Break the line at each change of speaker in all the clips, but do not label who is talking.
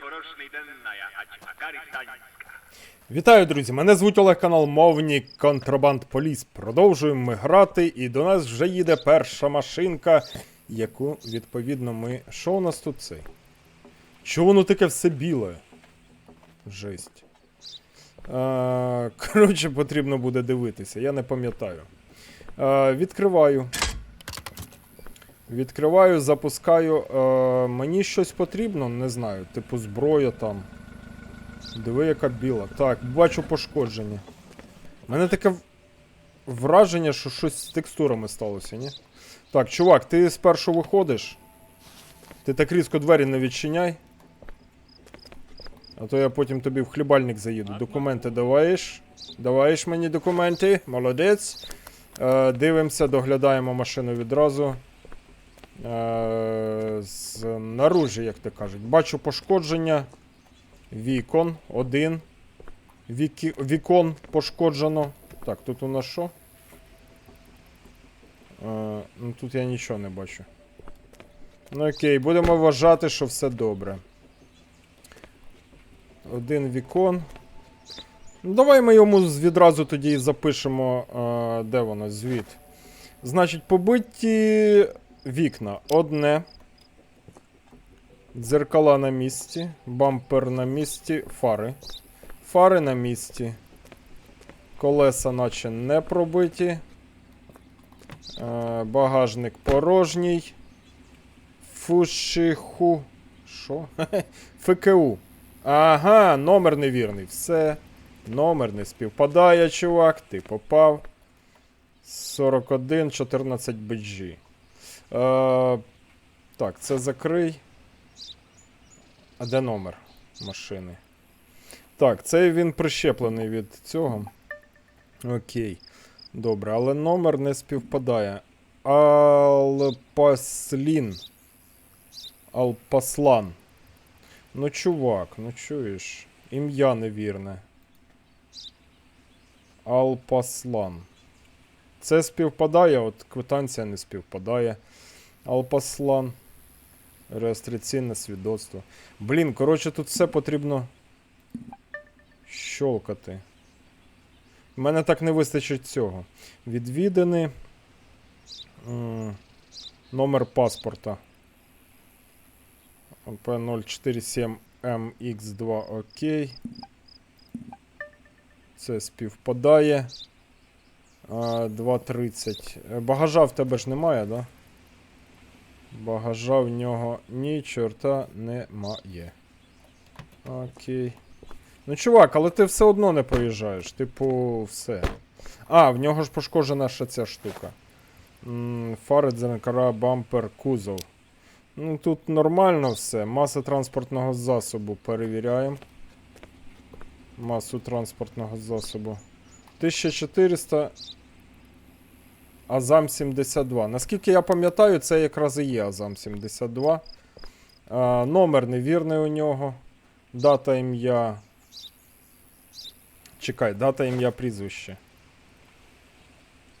хороший карі
Вітаю, друзі! Мене звуть Олег канал Мовні Контрабанд Поліс. Продовжуємо ми грати, і до нас вже їде перша машинка, яку, відповідно, ми. Що у нас тут цей? Чого воно таке все біле? Жесть. А, коротше, потрібно буде дивитися, я не пам'ятаю. Відкриваю. Відкриваю, запускаю. А, мені щось потрібно, не знаю. Типу зброя там. Диви, яка біла. Так, бачу пошкодження. У мене таке враження, що щось з текстурами сталося, ні? Так, чувак, ти спершу виходиш. Ти так різко двері не відчиняй. А то я потім тобі в хлібальник заїду. Документи даваєш. Даваєш мені документи. Молодець. Е, дивимося, доглядаємо машину відразу. Е, з наружі, як то кажуть. Бачу пошкодження. Вікон. Один. Вікі... Вікон пошкоджено. Так, тут у нас що? Е, ну тут я нічого не бачу. Ну окей, будемо вважати, що все добре. Один вікон. Ну, давай ми йому відразу тоді запишемо. Е, де воно? Звіт. Значить, побиті вікна. Одне. Дзеркала на місці, бампер на місці, фари. Фари на місці. Колеса наче не пробиті. Е, багажник порожній. Фушиху. Що? ФКУ. Ага, номер невірний. Все. Номер не співпадає, чувак. Ти попав. 41 14 BG. Е, так, це закрий. А де номер машини? Так, цей він прищеплений від цього. Окей. Добре, але номер не співпадає. Алпаслін. Алпаслан. Ну, чувак, ну чуєш. Ім'я невірне. Алпаслан. Це співпадає, от квитанція не співпадає. Алпаслан. Реєстраційне свідоцтво. Блін, коротше, тут все потрібно щолкати. У мене так не вистачить цього. Відвіданий. М, Номер паспорта. P047MX2 окей. Це співпадає. А, 2.30. Е, Багажа в тебе ж немає, да? Багажа в нього ні чорта немає. Окей. Ну, чувак, але ти все одно не проїжджаєш. Типу, все. А, в нього ж пошкоджена ще ця штука. Фари, дзеркала, бампер, кузов. Ну, тут нормально все. Маса транспортного засобу перевіряємо. Масу транспортного засобу. 1400. Азам 72. Наскільки я пам'ятаю, це якраз і є Азам 72. А, номер невірний у нього. Дата ім'я. Чекай, дата ім'я прізвище.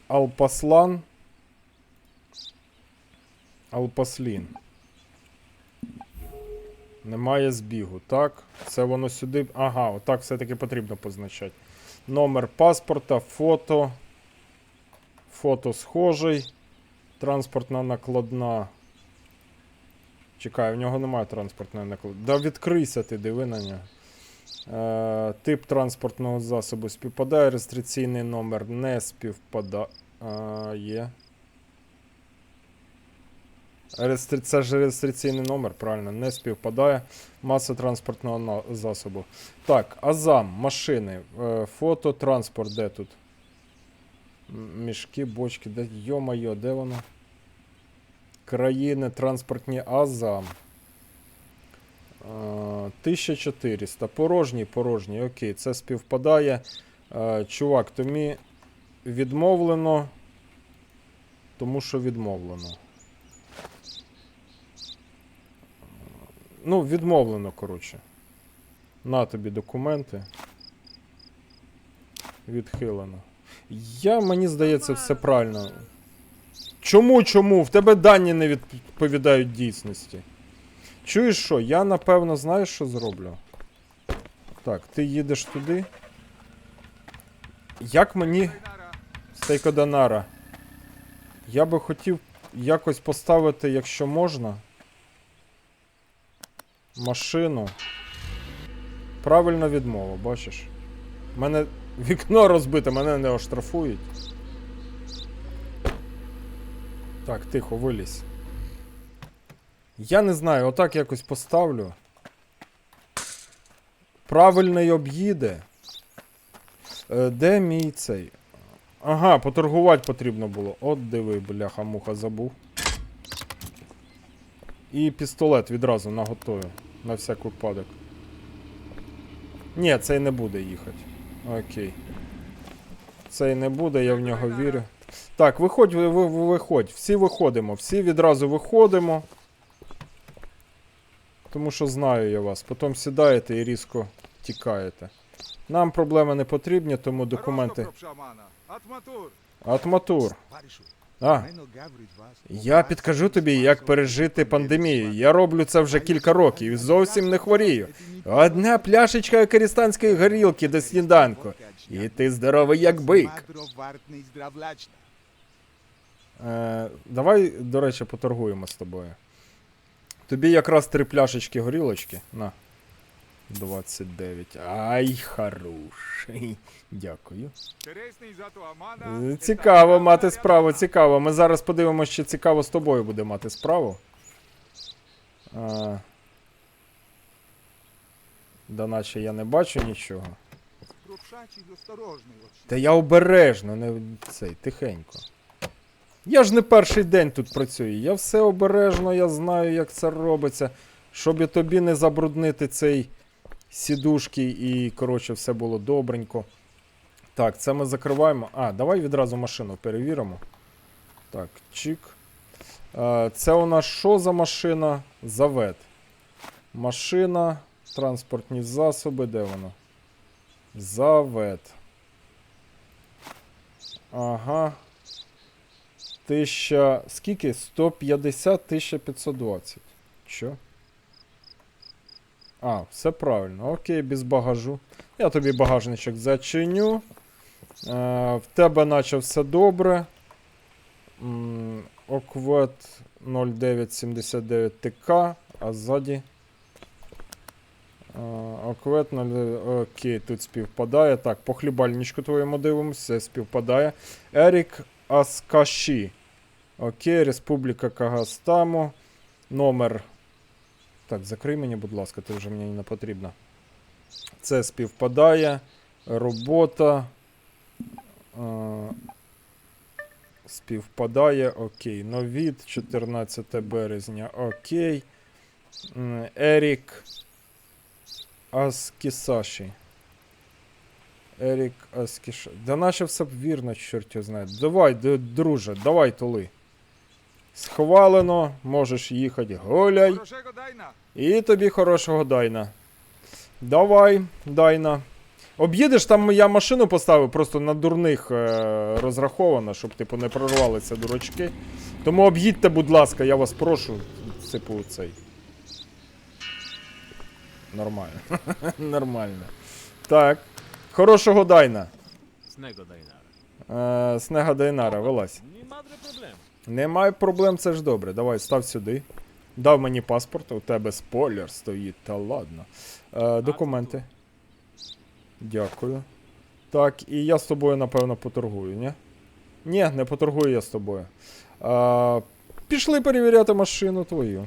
Алпаслан. Алпаслін. Немає збігу, так? Це воно сюди. Ага, отак все-таки потрібно позначати. Номер паспорта, фото. Фото схожий. Транспортна накладна. Чекай, в нього немає транспортної накладної. Да відкрийся ти, диви на нього. Е, тип транспортного засобу співпадає, реєстраційний номер не співпадає. Є. Реєстр... Це ж реєстраційний номер, правильно, не співпадає. Маса транспортного засобу. Так, Азам, машини, е, фото, транспорт, де тут? Мішки, бочки, де. Йо-майо, де воно? Країни, транспортні Азам. Е, 1400. Порожній, порожній. Окей, це співпадає. Чувак, тобі відмовлено. Тому що відмовлено. Ну, відмовлено, коротше. На тобі документи. Відхилено. Я, мені здається, все правильно. Чому, чому? В тебе дані не відповідають дійсності. Чуєш що? Я напевно знаєш, що зроблю? Так, ти їдеш туди. Як мені. Стейкодонара. Я би хотів якось поставити, якщо можна. Машину. Правильна відмова, бачиш? У мене вікно розбите, мене не оштрафують. Так, тихо, вилізь. Я не знаю, отак якось поставлю. Правильний об'їде. Е, де мій цей? Ага, поторгувати потрібно було. От диви, бляха, муха забув. І пістолет відразу наготові. На всяк випадок. Ні, цей не буде їхати. Окей. Цей не буде, я в нього вірю. Так, виходь, ви, ви, ви- виходь. Всі виходимо. Всі відразу виходимо. Тому що знаю я вас. Потім сідаєте і різко тікаєте. Нам проблеми не потрібні, тому документи. Атматур. А, я підкажу тобі, як пережити пандемію. Я роблю це вже кілька років і зовсім не хворію. Одна пляшечка корістанської горілки до сніданку. І ти здоровий як бик. Е, давай, до речі, поторгуємо з тобою. Тобі якраз три пляшечки горілочки. На. 29. Ай, хороший. Дякую. Цікаво мати справу, цікаво. Ми зараз подивимося, чи цікаво з тобою буде мати справу. А... Да наче я не бачу нічого. Та я обережно, не цей, тихенько. Я ж не перший день тут працюю. Я все обережно, я знаю, як це робиться. Щоб і тобі не забруднити цей сідушки і, коротше, все було добренько. Так, це ми закриваємо. А, давай відразу машину перевіримо. Так, чик. Е, Це у нас що за машина? Завет. Машина, транспортні засоби, де воно? Завет. Ага. Тисяча. Скільки? 150 1520. Що? А, все правильно. Окей, без багажу. Я тобі багажничок зачиню. Е, в тебе наче все добре. Оквет 0979 ТК, а ззаді. Е, Оквет 09. Окей, тут співпадає. Так, по хлібальничку твоєму дивимося, все співпадає. Ерік Аскаші. Окей, Республіка Кагастаму. Номер. Так, закрий мені, будь ласка, ти вже мені не потрібно. Це співпадає. Робота. Е, співпадає. Окей. Новід 14 березня. Окей. Ерік Аскісаші. Ерік Аскіш. Да наче все вірно, чорт його знає. Давай, друже, давай тули. Схвалено, можеш їхати. Гуляй. І тобі хорошого дайна. Давай, дайна. Об'їдеш, там я машину поставив, просто на дурних е- розраховано, щоб типу не прорвалися дурачки. Тому об'їдьте, будь ласка, я вас прошу. Типу цей. Нормально. Нормально. Так. Хорошого дайна.
Snego Dainara.
Е, Снега Дайнара, вилазь. Немає проблем, це ж добре. Давай, став сюди. Дав мені паспорт, у тебе спойлер стоїть, та ладно. Е, документи. Дякую. Так, і я з тобою, напевно, поторгую, ні? Ні, не поторгую я з тобою. Е, пішли перевіряти машину твою.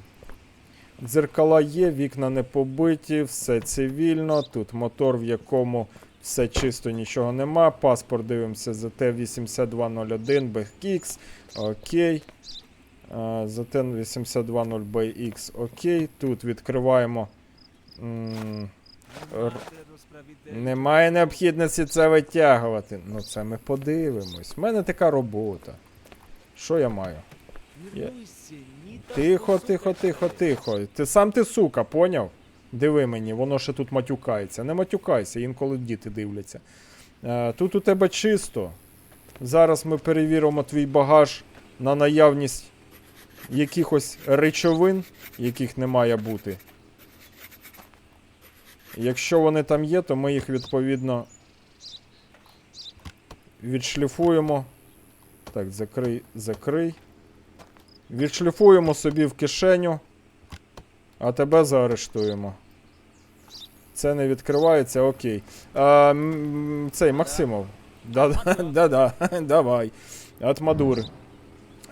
Дзеркала є, вікна не побиті, все цивільно. Тут мотор, в якому все чисто, нічого нема. Паспорт дивимося ZT8201 BX. Окей. ZT8200BX. Окей. Тут відкриваємо. М, Р- Немає необхідності це витягувати. Ну це ми подивимось. У мене така робота. Що я маю?
To
Тихо, тихо, тихо, тихо. Ти сам ти сука, поняв? Диви мені, воно ще тут матюкається. Не матюкайся, інколи діти дивляться. Е, тут у тебе чисто. Зараз ми перевіримо твій багаж на наявність якихось речовин, яких не має бути. Якщо вони там є, то ми їх відповідно відшліфуємо. Так, закрий, закрий. Відшліфуємо собі в кишеню, а тебе заарештуємо. Це не відкривається, окей. А, цей Максимов. Да-да, давай. От Мадур.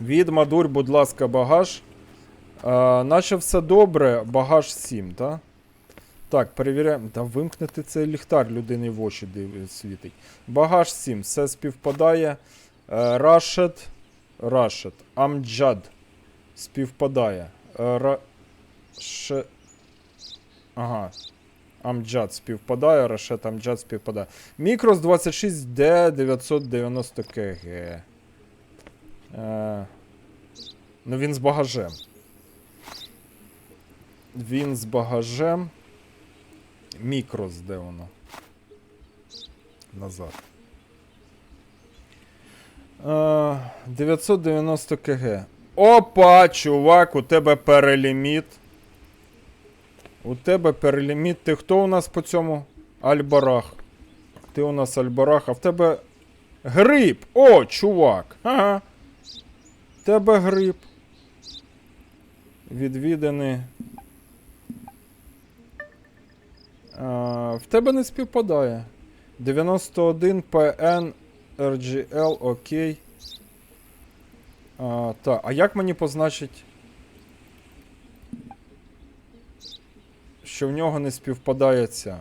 Від Мадур, будь ласка, багаж. А, наче все добре, багаж 7, так? Так, перевіряємо. Та вимкнути цей ліхтар людини в очі див- світить. Багаж 7, все співпадає. Рашет. Рашет. Амджад. Співпадає. Е, Ра... Ше... Ага. Амджад співпадає, Рашет Амджад співпадає. Мікрос 26D 990 КГ. Е, ну він з багажем. Він з багажем. Мікрос, де воно? Назад. Е, 990 КГ. Опа, чувак, у тебе переліміт. У тебе переліміт. Ти хто у нас по цьому? Альбарах. Ти у нас Альбарах, а в тебе гриб. О, чувак. Ага. В тебе гриб. Відвіданий. А, в тебе не співпадає. 91 PN RGL, окей. А, так, а як мені позначить, що в нього не співпадає ця?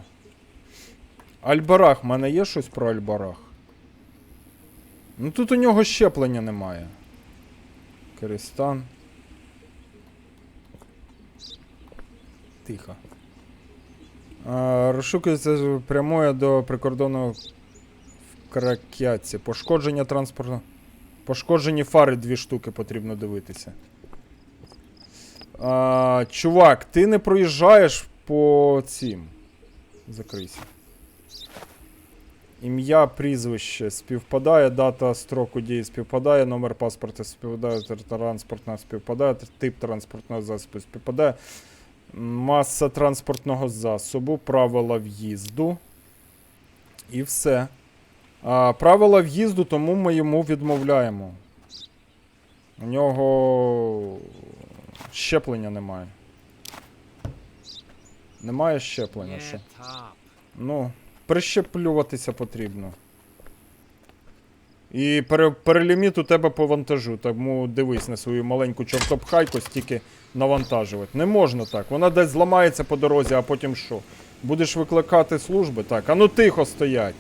Альбарах, в мене є щось про Альбарах? Ну тут у нього щеплення немає. Користан. Тихо. А, розшукується прямує до прикордонного в Кракятці. Пошкодження транспорту. Пошкоджені фари дві штуки потрібно дивитися. А, чувак, ти не проїжджаєш по цим. Закрийся. Ім'я, прізвище співпадає, дата строку дії співпадає, номер паспорта співпадає, транспортна співпадає, тип транспортного засобу співпадає. Маса транспортного засобу, правила в'їзду. І все. А, правила в'їзду, тому ми йому відмовляємо. У нього щеплення немає. Немає щеплення ще. Ну, прищеплюватися потрібно. І пере, переліміт у тебе по вантажу, тому дивись на свою маленьку чортопхайку, стільки навантажувати. Не можна так. Вона десь зламається по дорозі, а потім що? Будеш викликати служби? Так, а ну тихо стоять.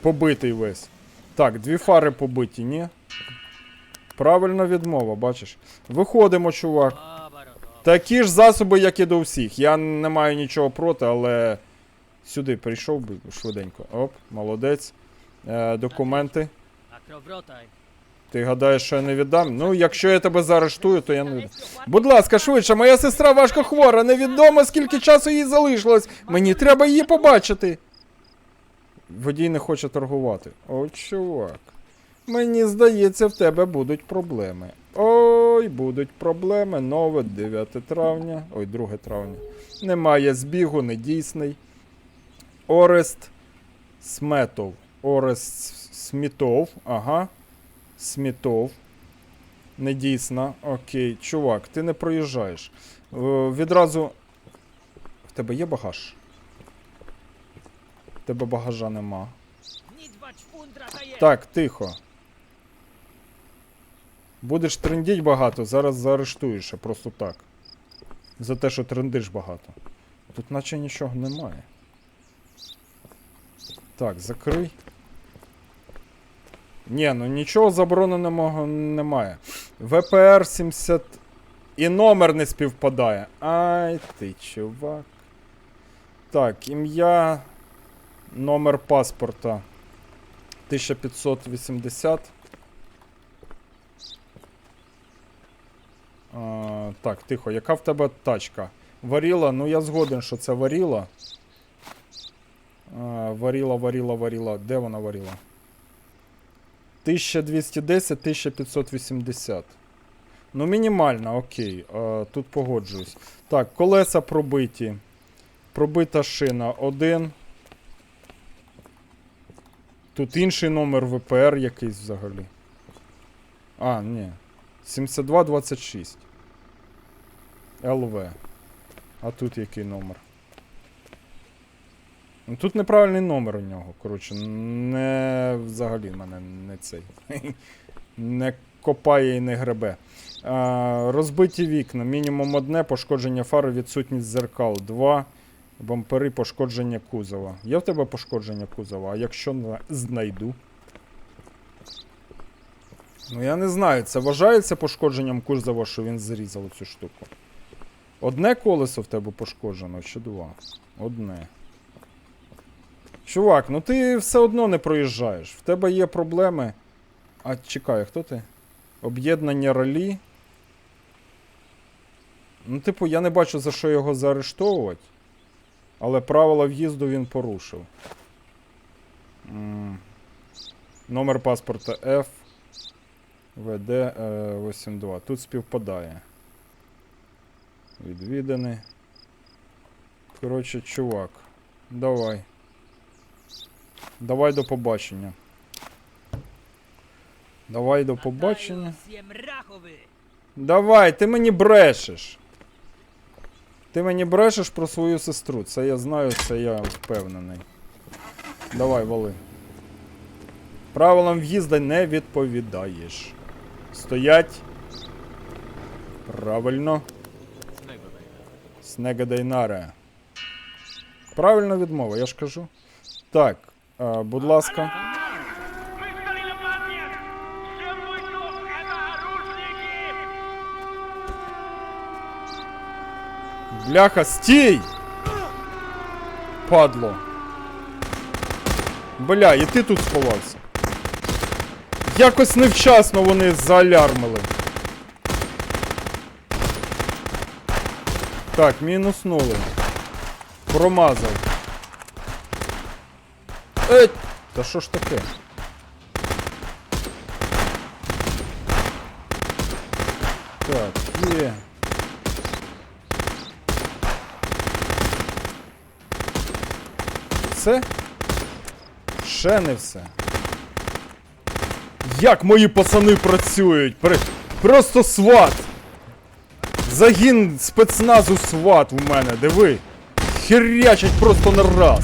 Побитий весь. Так, дві фари побиті, ні? Правильна відмова, бачиш. Виходимо, чувак. Такі ж засоби, як і до всіх. Я не маю нічого проти, але сюди прийшов би швиденько. Оп, молодець. Е, документи. Ти гадаєш, що я не віддам? Ну, якщо я тебе заарештую, то я не віддам. Будь ласка, швидше, моя сестра важко хвора, невідомо скільки часу їй залишилось. Мені треба її побачити. Водій не хоче торгувати. О, чувак. Мені здається, в тебе будуть проблеми. Ой, будуть проблеми. Нове 9 травня. Ой, 2 травня. Немає збігу, недійсний. Орест Сметов. Орест Смітов. Ага. Смітов. Недійсна. Окей. Чувак, ти не проїжджаєш. Е, відразу. В тебе є багаж? В тебе багажа нема. Так, тихо. Будеш трендіть багато, зараз заарештуєш, просто так. За те, що трендиш багато. Тут наче нічого немає. Так, закрий. Ні, ну нічого забороненого немає. ВПР 70. І номер не співпадає. Ай ти, чувак. Так, ім'я. Номер паспорта. 1580. Так, тихо, яка в тебе тачка? Варіла, ну я згоден, що це варіла. А, варіла, варіла, варіла. Де вона варіла? 1210, 1580. Ну, мінімально, окей. А, тут погоджуюсь. Так, колеса пробиті. Пробита шина 1. Тут інший номер ВПР якийсь взагалі. А, ні. 7226. ЛВ. А тут який номер? Ну, тут неправильний номер у нього. Коротше, не взагалі мене не цей. не копає і не гребе. А, розбиті вікна. Мінімум одне, пошкодження фари, відсутність зеркал. Два. Бампери, пошкодження кузова. Є в тебе пошкодження кузова, а якщо знайду. Ну я не знаю, це вважається пошкодженням кузова, що він зрізав цю штуку. Одне колесо в тебе пошкоджено чи два? Одне. Чувак, ну ти все одно не проїжджаєш. В тебе є проблеми. А чекай, хто ти? Об'єднання ралі. Ну, типу, я не бачу за що його заарештовувати. Але правила в'їзду він порушив. М. Номер паспорта F. ВД е, 82. Тут співпадає. Відвіданий. Коротше, чувак. Давай. Давай до побачення. Давай до побачення. Давай, ти мені брешеш. Ти мені брешеш про свою сестру. Це я знаю, це я впевнений. Давай, вали. Правилам в'їзда не відповідаєш. Стоять. Правильно.
Znego Dajnara.
Снега Дайнаре. Правильно відмова, я ж кажу. Так, а, будь ласка.
Wyskali na panie! Przyjmuj tu naróżniki!
Бляха, стій! Падло. Бля, і ти тут сховався. Якось невчасно вони зaalярмили. Так, мінуснули. Промазав. Еть! Та що ж таке? Так, є. Все? Ще не все. Як мої пацани працюють? Просто сват! Загін спецназу сват у мене, диви. Херячать просто на раз.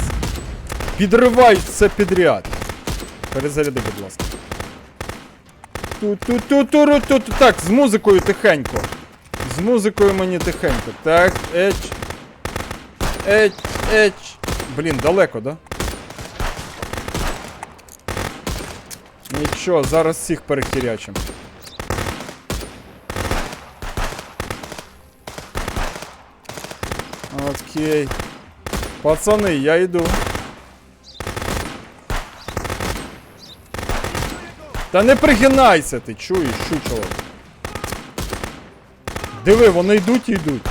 Підривають все підряд. Перезаряди, будь ласка. Ту-ту-ту-ту-ру-ту. Так, з музикою тихенько. З музикою мені тихенько. Так, еч. Еч, еч. Блін, далеко, да? Нічого, зараз всіх перехірячим. Окей. Пацани, я йду. Та не пригинайся ти, чуєш, чучело. Диви, вони йдуть і йдуть.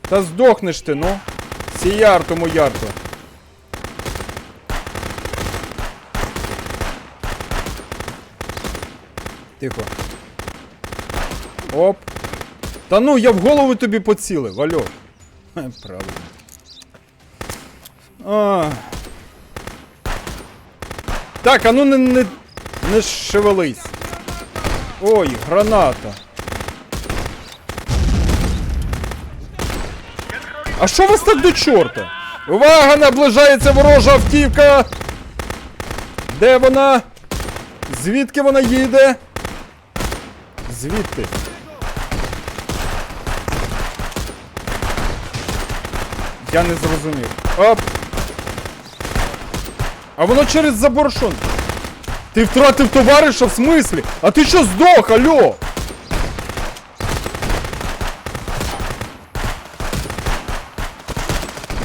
Та здохнеш ти, ну. Сіярту моярту. Тихо. Оп. Та ну, я в голову тобі поцілив, алло. Правильно. А. Так, а ну не, не, не шевелись. Ой, граната. А що вас так до чорта? Увага! Наближається ворожа автівка! Де вона? Звідки вона їде? Звідти. Я не зрозумів. Оп! А воно через забор що? Ти втратив товариша в смислі? А ти що здох, алло?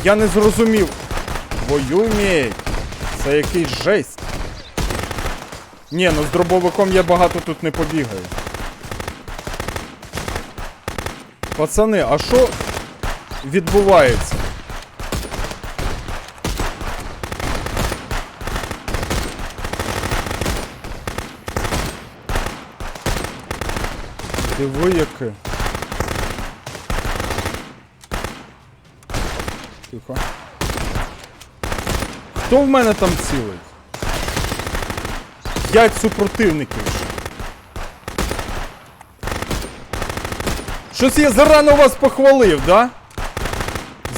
Я не зрозумів. Мєть. Це якийсь жесть. Ні, ну з дробовиком я багато тут не побігаю. Пацани, а що відбувається? Диви яке. Тихо. Хто в мене там цілить? П'ять супротивників. Щось я зарано вас похвалив, да?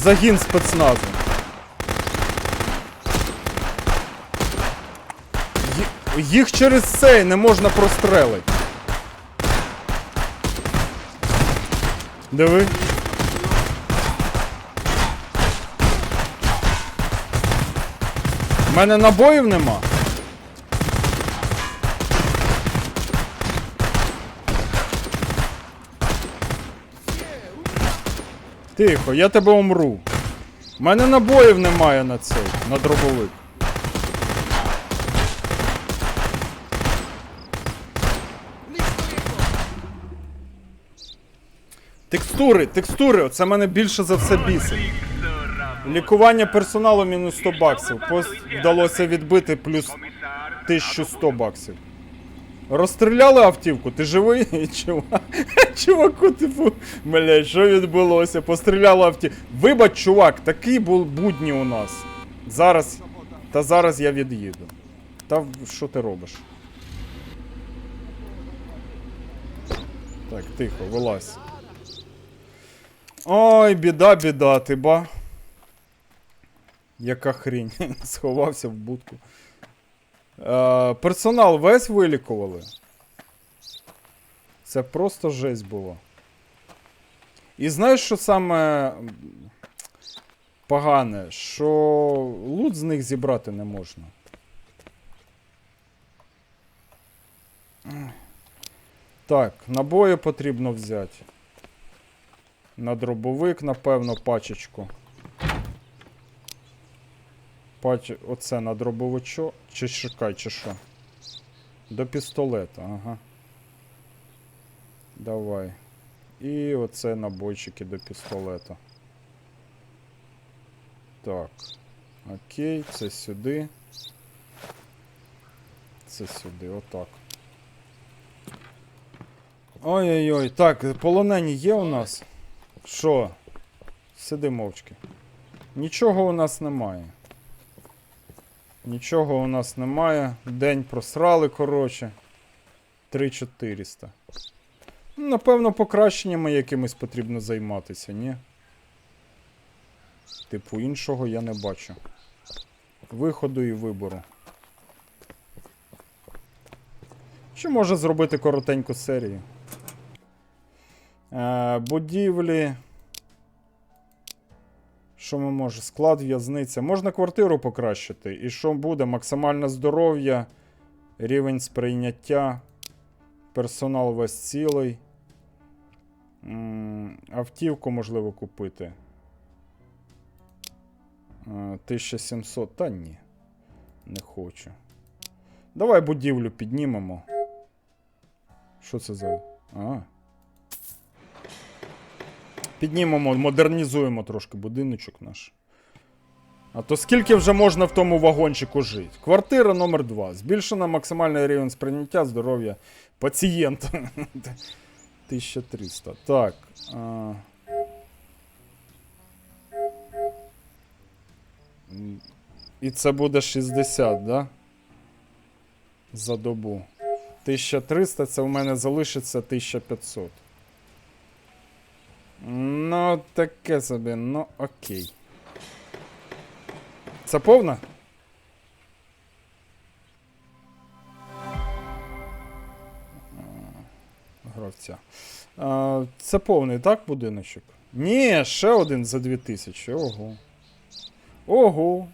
Загін спецназу. Їх через цей не можна прострелити. Диви. У мене набоїв нема. Тихо, я тебе умру. У мене набоїв немає на цей, на дробовик. Текстури, текстури, це мене більше за все бісить. Лікування персоналу мінус 100 баксів. Пост вдалося відбити плюс 1100 баксів. Розстріляли автівку, ти живий? Чувак, чуваку, типу, бля, що відбулося? Постріляли автівку. Вибач, чувак, був будні у нас. Зараз. Та зараз я від'їду. Та що ти робиш? Так, тихо, вилазь. Ой, біда, біда, ти ба. Яка хрінь. Сховався в будку. Е, персонал весь вилікували. Це просто жесть було. І знаєш, що саме погане? Що лут з них зібрати не можна. Так, набої потрібно взяти. На дробовик, напевно, пачечку. Пач... Оце на дробовичок. Чи чекай, чи що? До пістолета, ага. Давай. І оце набойчики до пістолета. Так. Окей, це сюди. Це сюди, отак. Ой-ой-ой, так, полонені є у нас? Що? Сиди мовчки. Нічого у нас немає. Нічого у нас немає. День просрали, коротше. 3400. Ну, Напевно, покращеннями якимось потрібно займатися, ні? Типу, іншого я не бачу. Виходу і вибору. Чи може зробити коротеньку серію? Е, будівлі. Що ми можемо? Склад в'язниця. Можна квартиру покращити. І що буде? Максимальне здоров'я, рівень сприйняття, персонал весь цілий. Автівку можливо купити. Е, 1700. Та ні. Не хочу. Давай будівлю піднімемо. Що це за. А. Піднімемо, модернізуємо трошки будиночок наш. А то скільки вже можна в тому вагончику жити? Квартира номер 2 Збільшено максимальний рівень сприйняття здоров'я пацієнта. 1300. Так. А... І це буде 60, да? За добу. 1300 це в мене залишиться 1500. Ну, таке собі, ну окей. Це повна? Гравця. Це повний, так, будиночок? Ні, ще один за 2000. Ого. Ого.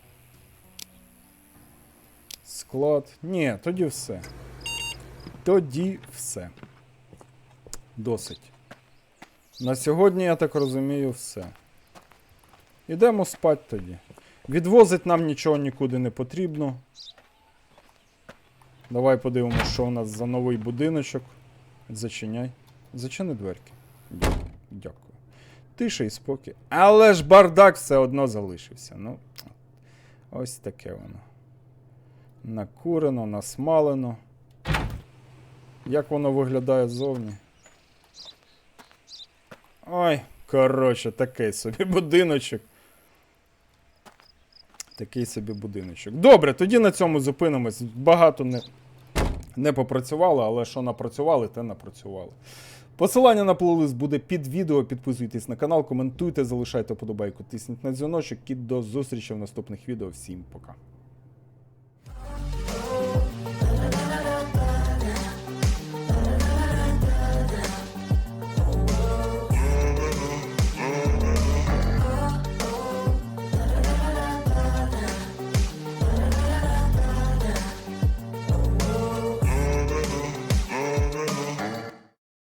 Склад. Ні, тоді все. Тоді все. Досить. На сьогодні, я так розумію, все. Ідемо спать тоді. Відвозить нам нічого нікуди не потрібно. Давай подивимося, що у нас за новий будиночок. Зачиняй. Зачини дверки. Дякую. Дякую. Тиша і спокій. Але ж бардак все одно залишився. Ну, ось таке воно. Накурено, насмалено. Як воно виглядає ззовні? Ой, коротше, такий собі будиночок. Такий собі будиночок. Добре, тоді на цьому зупинимось. Багато не, не попрацювали, але що напрацювали, те напрацювали. Посилання на плейлист буде під відео. Підписуйтесь на канал, коментуйте, залишайте подобайку, тисніть на дзвіночок і до зустрічі в наступних відео. Всім пока.